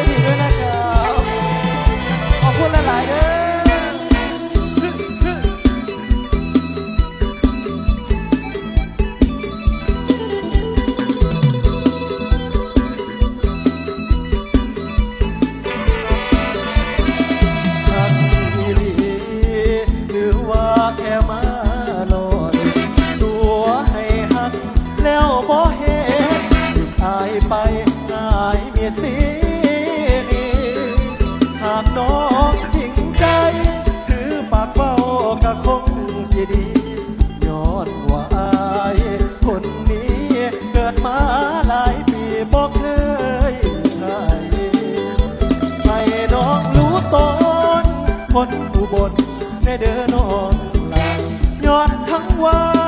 Hallelujah. บนในเดินนอนลาย้อนทั้งวัน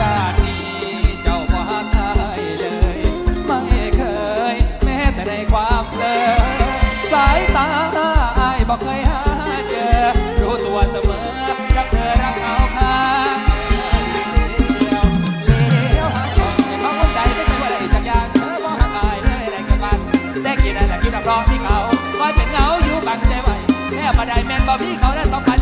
ลาทีเจ้าพ่าไทยเลย ไม่เคย แม้แต่ในความเพลินสายตาอายบอกเคยหาเจอ รู้ตัวเสมอ รักเธอรักเขาข้างแต่กินอะไรกินน้ำร้อนที่เขาคอยเป็นเงาอยู่บังใจไว้แค่บันไดแมนบ่พี่เขาได้สองพัน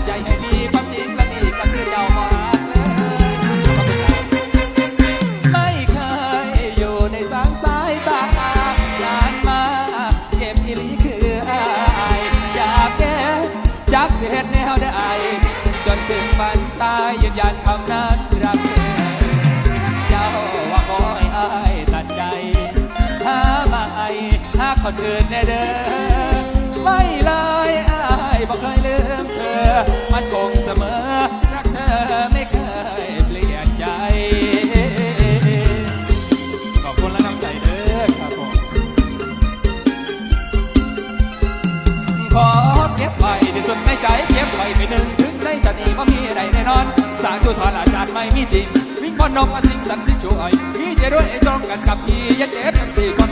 อำนาจรักเจ้าว่าขออายตัดใจ หามาหาคนอื่นแน่เด้อ น้องสิงสันที่ช่วยพี่จะด้วยไอ้จ้องกันกับพี่ยันเจ็บทั้งสี่ค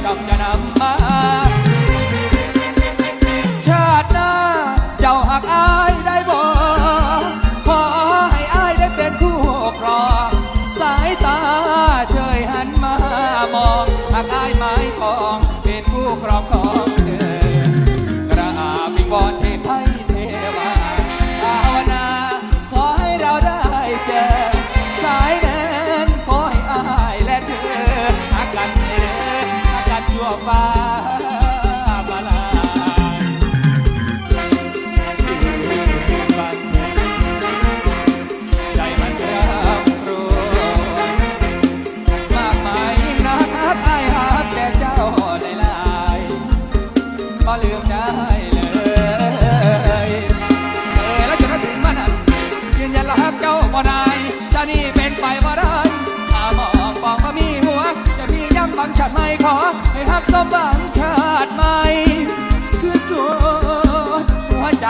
ชาติใหม่ขอให้หักสมหวังชาติใหม่คือสวดหัวใจ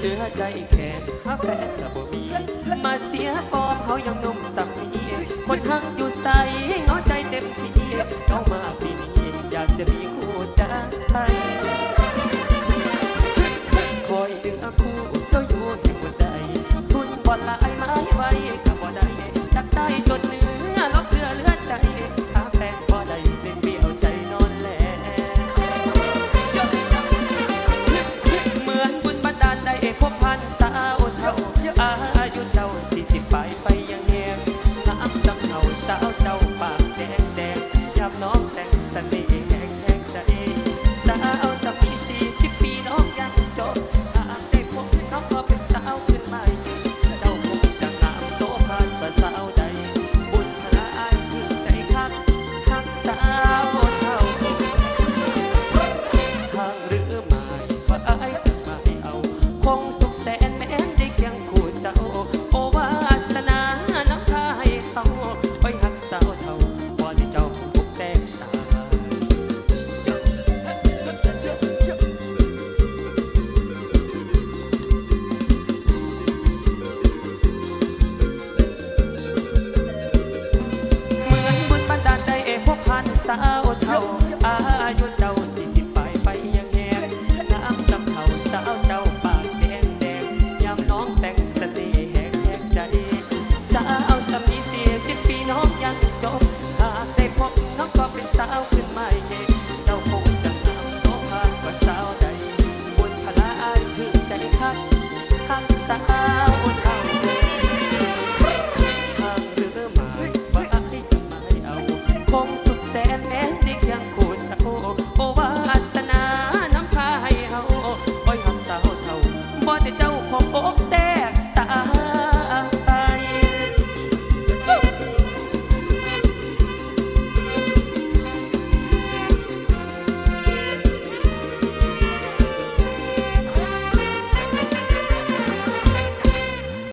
เหลือใจแค่ถ้าแฟนกะบ่มีมาเสียฟอร์มเขายังนุ่มสักทีคนทักอยู่ใสง้อใจเต็มที่เข้ามาปีนี้อยากจะมีคู่ใจ